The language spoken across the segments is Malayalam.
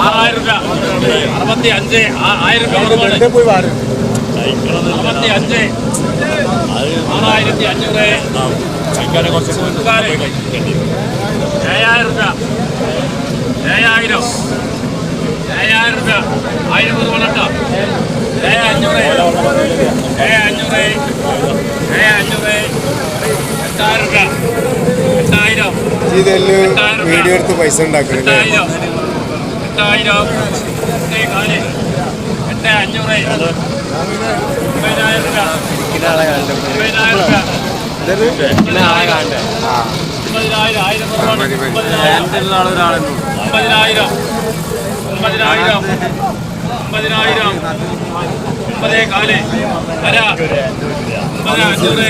ആറായിരം രൂപ. അറുപത്തി അഞ്ച് ആ- ആയിരം രൂപ അറുപത്തി അഞ്ച് ആറായിരത്തി അഞ്ഞൂറ്. ഏഴായിരം രൂപ. ഏഴായിരം. ഏഴായിരം രൂപ. ആയിരം കുറവുണ്ടോ ഏഴ് അഞ്ഞൂറ് ഏഴ് അഞ്ഞൂറ് ഏഴ് അഞ്ഞൂറ് എട്ടായിരം രൂപ എട്ടായിരം ഇതെല്ലാം വീഡിയോ എടുത്ത് പൈസ ഉണ്ടാക്കണല്ലേ? എട്ടായിരം എട്ടേ കാൽ എട്ട് അഞ്ഞൂറ് ഒമ്പതിനായിരം ഒമ്പതിനായിരം ഒമ്പതിനായിരം ഒമ്പതിനായിരം ഒമ്പതേ കാൽ വര ഒമ്പത് അഞ്ഞൂറ്.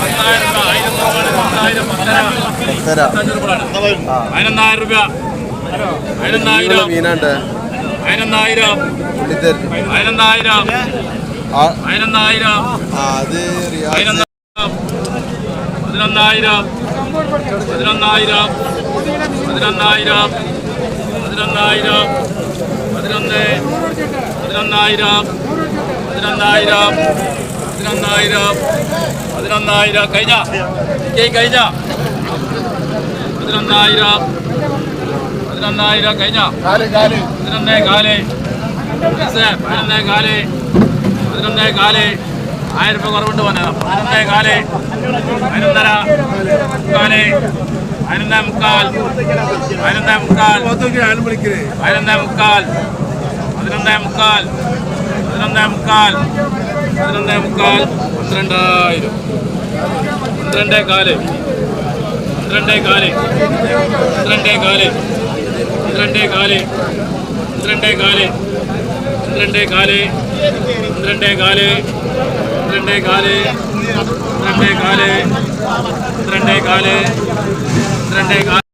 പത്തായിരം ആയിരം പത്തായിരം പത്തര. പത്തഞ്ഞൂറ് പതിനൊന്നായിരം രൂപ. പതിനെണ്ണായിരം മീനാണ്ട് പതിനെണ്ണായിരം പതിനെണ്ണായിരം പതിനെണ്ണായിരം പതിനെണ്ണായിരം പതിനെണ്ണായിരം പതിനെണ്ണായിരം പതിനെണ്ണായിരം പതിനൊന്ന്. പതിനെണ്ണായിരം പതിനെണ്ണായിരം പതിനെണ്ണായിരം പതിനെണ്ണായിരം കഴിഞ്ഞ. കഴിഞ്ഞ. പതിനെണ്ണായിരം പതിനൊന്നായിരം കഴിഞ്ഞ? പതിനൊന്നേ കാൽ. പതിനൊന്നേ കാൽ. പതിനൊന്നേ കാൽ. ആയിരം രൂപ കുറവുണ്ട് പോന്നെ പതിനൊന്നേ കാൽ. പതിനൊന്നര മുക്കാൽ. പതിനൊന്നേ മുക്കാൽ. പതിനൊന്നേ മുക്കാൽ. പതിനൊന്നേ മുക്കാൽ. പതിനൊന്നേ മുക്കാൽ. പതിനൊന്നേ മുക്കാൽ. പതിനൊന്നേ മുക്കാൽ. പന്ത്രണ്ടായിരം. പന്ത്രണ്ടേ കാൽ. പന്ത്രണ്ടേ കാൽ. പന്ത്രണ്ടേ കാൽ. പന്ത്രണ്ടേ കാൽ. പന്ത്രണ്ടേ കാൽ. പന്ത്രണ്ടേ കാൽ. പന്ത്രണ്ടേ കാൽ. പന്ത്രണ്ടേ കാൽ. പന്ത്രണ്ടേ കാൽ. പന്ത്രണ്ടേ കാൽ. പന്ത്രണ്ടേ കാൽ.